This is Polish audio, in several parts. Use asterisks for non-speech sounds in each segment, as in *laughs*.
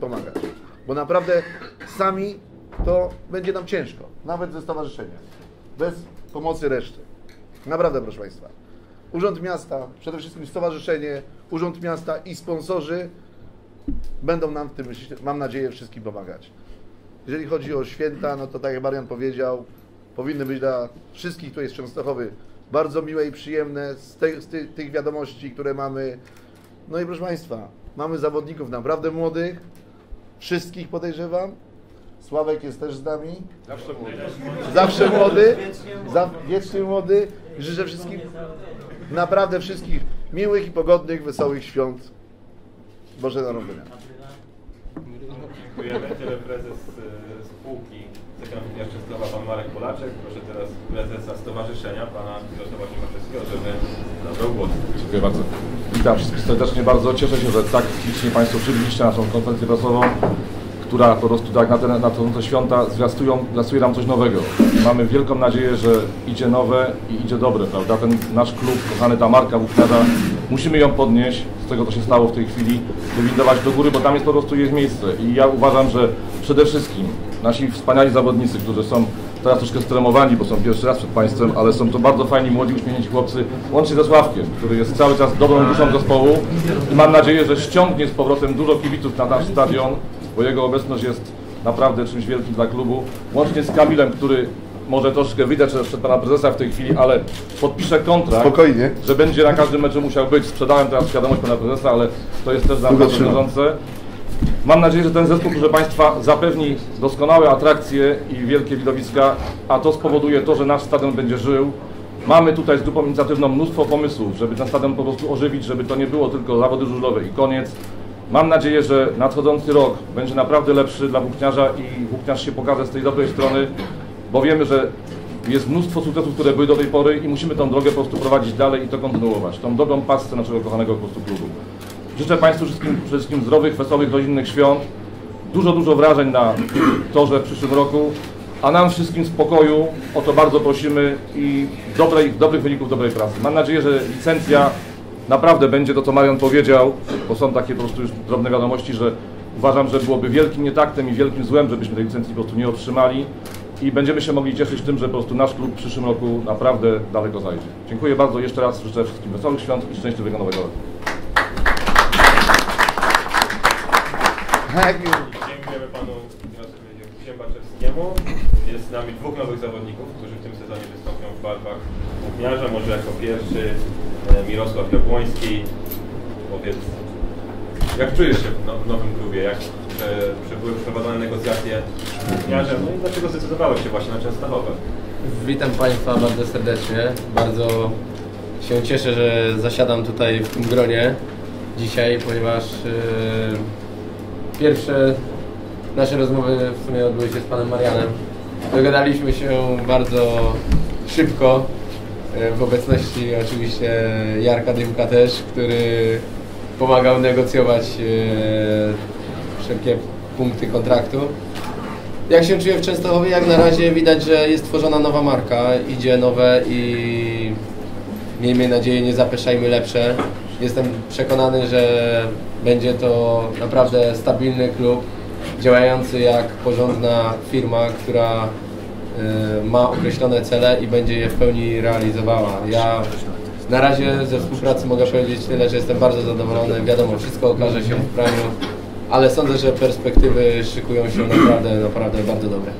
pomagać. Bo naprawdę sami to będzie nam ciężko, nawet ze stowarzyszenia, bez pomocy reszty. Naprawdę, proszę Państwa. Urząd Miasta, przede wszystkim Stowarzyszenie, Urząd Miasta i sponsorzy będą nam w tym, mam nadzieję, wszystkim pomagać. Jeżeli chodzi o święta, no to tak jak Marian powiedział, powinny być dla wszystkich tutaj z Częstochowy bardzo miłe i przyjemne z, tej, z ty, tych wiadomości, które mamy. No i proszę Państwa, mamy zawodników naprawdę młodych, wszystkich podejrzewam. Sławek jest też z nami. Zawsze młody. Zawsze młody, za, wiecznie młody. Życzę wszystkim, naprawdę wszystkich miłych i pogodnych, wesołych świąt Boże Narodzenia. Dziękujemy. Tyle prezes e, spółki Sekretarz Częstochowa, pan Marek Polaczek. Proszę teraz prezesa stowarzyszenia, pana Mirosława Siemaczewskiego, żeby zabrał głos. Dziękuję bardzo. Witam wszystkich serdecznie bardzo. Cieszę się, że tak licznie Państwo przybyliście na naszą konferencję prasową, która po prostu tak na te nadchodzące święta zwiastują, zwiastuje nam coś nowego. Mamy wielką nadzieję, że idzie nowe i idzie dobre, prawda? Ten nasz klub, kochany ta marka włókniarza, musimy ją podnieść z tego, co się stało w tej chwili, wywindować do góry, bo tam jest po prostu jest miejsce. I ja uważam, że przede wszystkim nasi wspaniali zawodnicy, którzy są teraz troszkę stremowani, bo są pierwszy raz przed Państwem, ale są to bardzo fajni, młodzi, uśmiechnięci chłopcy, łącznie ze Sławkiem, który jest cały czas dobrą duszą zespołu i mam nadzieję, że ściągnie z powrotem dużo kibiców na nasz stadion, bo jego obecność jest naprawdę czymś wielkim dla klubu, łącznie z Kamilem, który może troszkę widać przed pana prezesa w tej chwili, ale podpisze kontrakt, Spokojnie. że będzie na każdym meczu musiał być. Sprzedałem teraz świadomość pana prezesa, ale to jest też dla mnie. Mam nadzieję, że ten zespół, proszę Państwa, zapewni doskonałe atrakcje i wielkie widowiska, a to spowoduje to, że nasz stadion będzie żył. Mamy tutaj z grupą inicjatywną mnóstwo pomysłów, żeby ten stadion po prostu ożywić, żeby to nie było tylko zawody żużlowe i koniec. Mam nadzieję, że nadchodzący rok będzie naprawdę lepszy dla włókniarza i włókniarz się pokaże z tej dobrej strony, bo wiemy, że jest mnóstwo sukcesów, które były do tej pory i musimy tą drogę po prostu prowadzić dalej i to kontynuować. Tą dobrą pasce naszego kochanego po prostu klubu. Życzę Państwu wszystkim, przede wszystkim zdrowych, wesołych, rodzinnych świąt. Dużo, dużo wrażeń na torze w przyszłym roku, a nam wszystkim spokoju, o to bardzo prosimy i dobrej, dobrych wyników, dobrej pracy. Mam nadzieję, że licencja naprawdę będzie to, co Marian powiedział, bo są takie po prostu już drobne wiadomości, że uważam, że byłoby wielkim nietaktem i wielkim złem, żebyśmy tej licencji po prostu nie otrzymali i będziemy się mogli cieszyć tym, że po prostu nasz klub w przyszłym roku naprawdę daleko zajdzie. Dziękuję bardzo jeszcze raz, życzę wszystkim wesołych świąt i szczęśliwego nowego roku. Dziękujemy panu Mirosławowi Siemaczewskiemu. Jest z nami dwóch nowych zawodników, którzy w tym sezonie wystąpią w barwach włókniarza. Może jako pierwszy e, Mirosław Jabłoński. Powiedz, jak czujesz się w no- w nowym klubie? Jak prze- prze- były przeprowadzone negocjacje z? No i dlaczego zdecydowałeś się właśnie na Częstochowę? Witam Państwa bardzo serdecznie. Bardzo się cieszę, że zasiadam tutaj w tym gronie dzisiaj, ponieważ e, pierwsze nasze rozmowy w sumie odbyły się z Panem Marianem. Dogadaliśmy się bardzo szybko, e, w obecności oczywiście Jarka Dymka też, który pomagał negocjować e, wszelkie punkty kontraktu. Jak się czuję w Częstochowie? Jak na razie widać, że jest tworzona nowa marka, idzie nowe i miejmy nadzieję, nie zapeszajmy lepsze. Jestem przekonany, że będzie to naprawdę stabilny klub, działający jak porządna firma, która y, ma określone cele i będzie je w pełni realizowała. Ja na razie ze współpracy mogę powiedzieć tyle, że jestem bardzo zadowolony. Wiadomo, wszystko okaże się w praniu, ale sądzę, że perspektywy szykują się naprawdę, naprawdę bardzo dobre.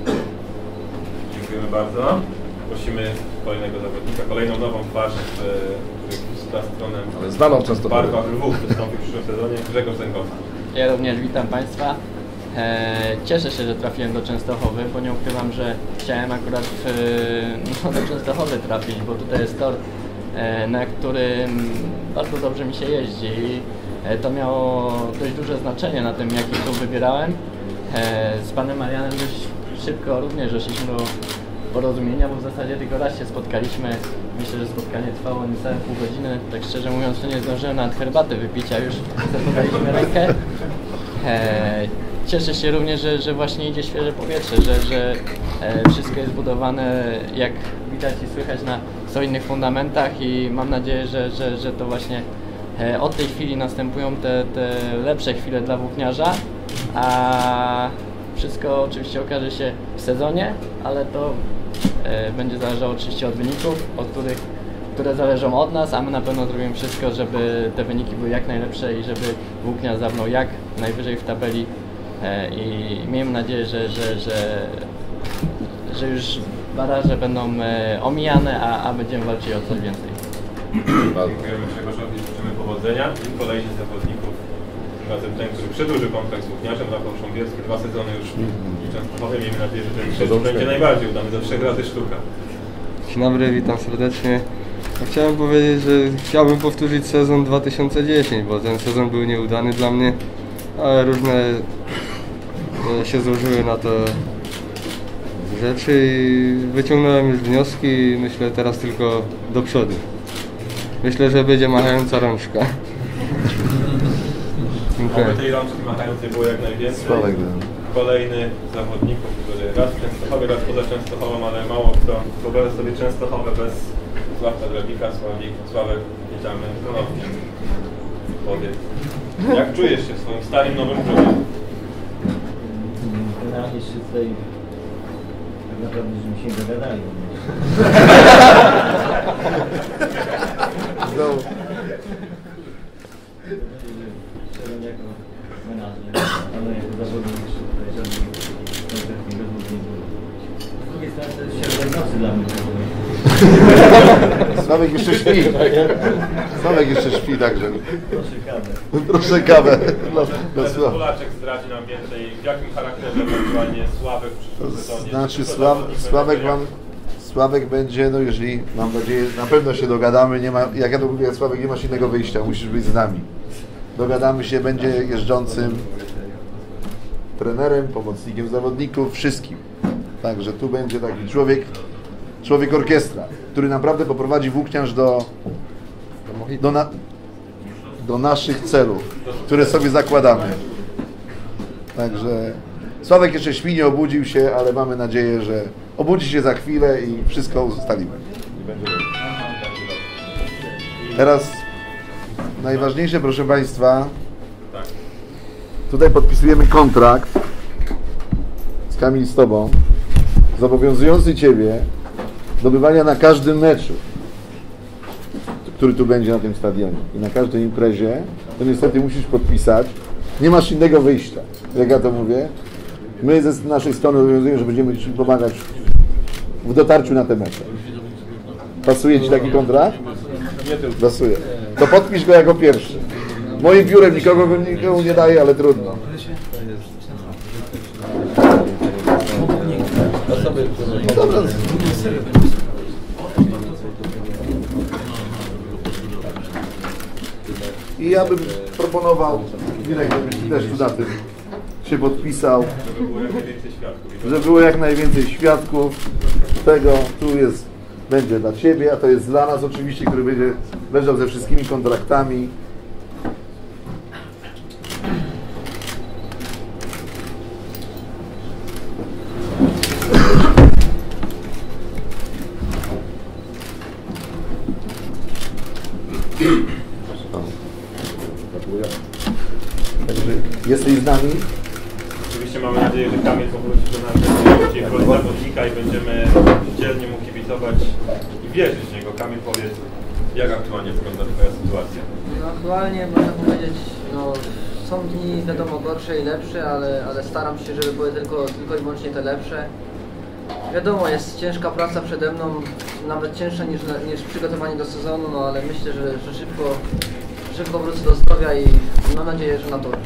Dziękujemy bardzo. Prosimy kolejnego zawodnika, kolejną nową twarz, w- z plastronem Ale znaną w często barwach Lwów wystąpi w przyszłym sezonie. Grzegorz Zęgowski. Ja również witam Państwa. E, Cieszę się, że trafiłem do Częstochowy, bo nie ukrywam, że chciałem akurat w, no, do Częstochowy trafić, bo tutaj jest tor, e, na którym bardzo dobrze mi się jeździ e, to miało dość duże znaczenie na tym, jaki klub wybierałem. E, Z Panem Marianem dość szybko również doszliśmy do porozumienia, bo w zasadzie tylko raz się spotkaliśmy. Myślę, że spotkanie trwało niecałe pół godziny. Tak szczerze mówiąc, to nie zdążyłem nawet herbaty wypić, a już zapodaliśmy rękę. E, Cieszę się również, że, że właśnie idzie świeże powietrze, że, że e, wszystko jest budowane, jak widać i słychać, na solidnych fundamentach i mam nadzieję, że, że, że to właśnie e, od tej chwili następują te, te lepsze chwile dla włókniarza. A wszystko oczywiście okaże się w sezonie, ale to e, będzie zależało oczywiście od wyników, od których, które zależą od nas, a my na pewno zrobimy wszystko, żeby te wyniki były jak najlepsze i żeby Włóknia zabrał jak najwyżej w tabeli e, i miejmy nadzieję, że, że, że, że już baraże będą e, omijane, a, a będziemy walczyli o coś więcej. Dziękujemy Powodzenia i kolejnych zawodników. Tym razem ten, który przedłuży kontrakt z Łupniarzem, Rafał dwa sezony już w Częstochowie. Miejmy nadzieję, że ten trzeci będzie najbardziej udany, do trzech razy sztuka. Dzień dobry, witam serdecznie. Ja Chciałem powiedzieć, że chciałbym powtórzyć sezon 2010, bo ten sezon był nieudany dla mnie, ale różne e, się złożyły na to rzeczy i wyciągnąłem już wnioski i myślę teraz tylko do przodu. Myślę, że będzie machająca rączka. *laughs* Dziękuję. Oby tej rączki machającej było jak najwięcej. No. Kolejny zawodników, który raz w Częstochowie, raz poza Częstochową, ale mało kto wyobraża sobie Częstochowę bez Sławka Drabika, Sławik, Sławek, witamy ponownie. Powiedz, jak czujesz się w swoim starym, nowym klubie? Generalnie jeszcze tutaj tak naprawdę, żeśmy się dogadali. *laughs* Znowu. Szedłem jako menadżer, ale jako zawodnik jeszcze tutaj żadnych konkretnych rozmów nie było. Z drugiej strony to jest środek nocy dla mnie. Sławek jeszcze śpi. Sławek jeszcze śpi także. Proszę kawę. Proszę kawę. Prezes Sław. Polaczek zdradzi nam więcej, w jakim charakterze ewentualnie Sławek w przyszłym sezonie. Znaczy Sław, Sławek wam, Sławek będzie, no jeżeli mam nadzieję, na pewno się dogadamy, nie ma, jak ja to mówię, Sławek nie masz innego wyjścia, musisz być z nami. Dogadamy się, będzie jeżdżącym trenerem, pomocnikiem zawodników, wszystkim. Także tu będzie taki człowiek, człowiek orkiestra, który naprawdę poprowadzi włókniarz do, do, na, do naszych celów, które sobie zakładamy. Także Sławek jeszcze śpi, nie obudził się, ale mamy nadzieję, że obudzi się za chwilę i wszystko ustalimy. Teraz najważniejsze, proszę Państwa, tutaj podpisujemy kontrakt z Kamil z Tobą, zobowiązujący Ciebie do bywania na każdym meczu, który tu będzie na tym stadionie i na każdej imprezie, to niestety musisz podpisać. Nie masz innego wyjścia, jak ja to mówię. My ze naszej strony obowiązujemy, że będziemy Ci pomagać w dotarciu na te mecze. Pasuje Ci taki kontrakt? Pasuje. To podpisz go jako pierwszy. Moim biurem nikogo go nikomu nie daje, ale trudno. No dobra. I ja bym proponował, Mirek, żebyś też tu na tym się podpisał, Żeby było jak najwięcej świadków. Tego. Tu jest, będzie dla Ciebie, a to jest dla nas oczywiście, który będzie leżał ze wszystkimi kontraktami. Także jesteś z nami. Oczywiście mamy nadzieję, że Kamil powróci do nas szybciej w roli zawodnika i będziemy dzielnie mu i wierzyć w niego. Kamil powiedz, jak aktualnie wygląda Twoja sytuacja? No aktualnie można powiedzieć, no są dni wiadomo gorsze i lepsze, ale, ale staram się, żeby były tylko, tylko i wyłącznie te lepsze. Wiadomo, jest ciężka praca przede mną, nawet cięższa niż, niż przygotowanie do sezonu, no ale myślę, że, że szybko, szybko wrócę do zdrowia i mam nadzieję, że na to. To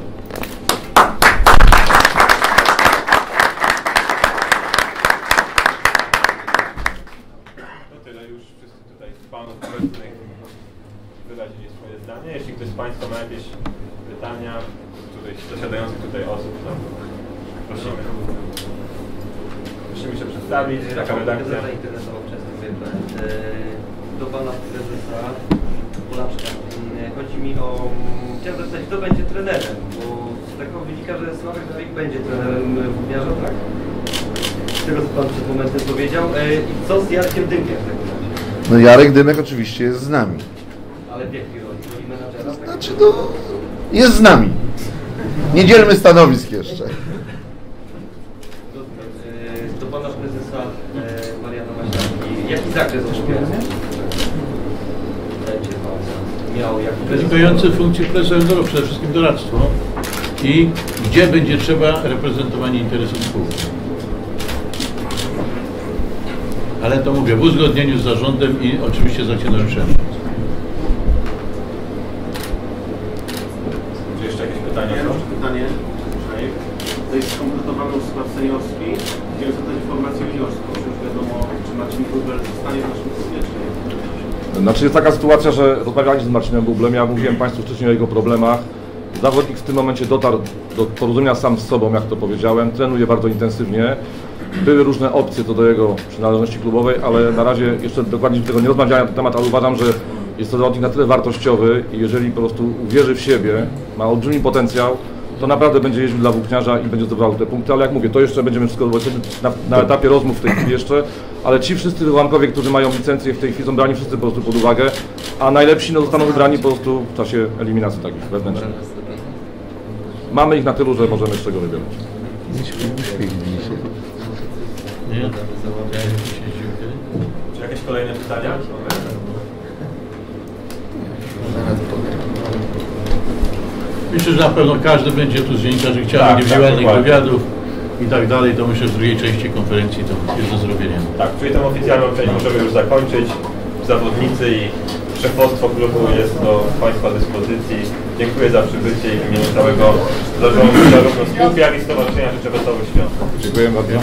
Państwa ma jakieś pytania, tutaj zasiadających tutaj osób, to prosimy. Musimy się przedstawić, taka redakcja. Węgle. Do pana prezesa Polaczka. E, Chodzi mi o... Chciałem zapytać, kto będzie trenerem, bo z tego wynika, że Sławek Dawid będzie trenerem włókniarza, tak? Z tego, co pan przed momentem powiedział. E, I co z Jarkiem Dymkiem w takim razie? No Jarek Dymek oczywiście jest z nami. Ale w jakiej roli? Roli menadżera? Znaczy no, jest z nami. Nie dzielmy stanowisk jeszcze. Do, e, do pana prezesa e, Mariana Maślaki. Jaki zakres pan miał? Wynikające z funkcji prezesa przede wszystkim doradztwo i gdzie będzie trzeba reprezentowanie interesów spółki. Ale to mówię, w uzgodnieniu z zarządem i oczywiście z akcjonariuszami. Czy jeszcze jakieś pytania Ja są? mam pytanie. Szajek. To jest skład seniorski. Chciałem zadać informację juniorską. Czy już wiadomo, czy Marcin Kubel zostanie w naszym klubie, czy nie? Znaczy jest taka sytuacja, że rozmawialiśmy z Marcinem Bublem, ja mówiłem Państwu wcześniej o jego problemach. Zawodnik w tym momencie dotarł do porozumienia sam z sobą, jak to powiedziałem, trenuje bardzo intensywnie. Były różne opcje co do jego przynależności klubowej, ale na razie jeszcze dokładnie tego nie rozmawiałem na ten temat, ale uważam, że jest to zawodnik na tyle wartościowy i jeżeli po prostu uwierzy w siebie, ma olbrzymi potencjał, to naprawdę będzie jeździł dla włókniarza i będzie zdobywał te punkty, ale jak mówię, to jeszcze będziemy wszystko zobaczyli na, na etapie rozmów w tej chwili jeszcze, ale ci wszyscy wyłamkowie, którzy mają licencję w tej chwili są brani wszyscy po prostu pod uwagę, a najlepsi no, zostaną wybrani po prostu w czasie eliminacji takich wewnętrznych. Mamy ich na tylu, że możemy z czego wybierać. Czy jakieś kolejne pytania? Myślę, że na pewno każdy będzie tu z dziennikarzy Tak, chciał indywidualnych tak, wywiadów i tak dalej, to myślę, że w drugiej części konferencji to jest do zrobienia. Tak, czyli tę oficjalną część możemy już zakończyć. Zawodnicy i szefostwo klubu jest do Państwa dyspozycji. Dziękuję za przybycie i w imieniu całego zarządu zarówno spółki, jak i stowarzyszenia życzę wesołych świąt. Dziękuję bardzo.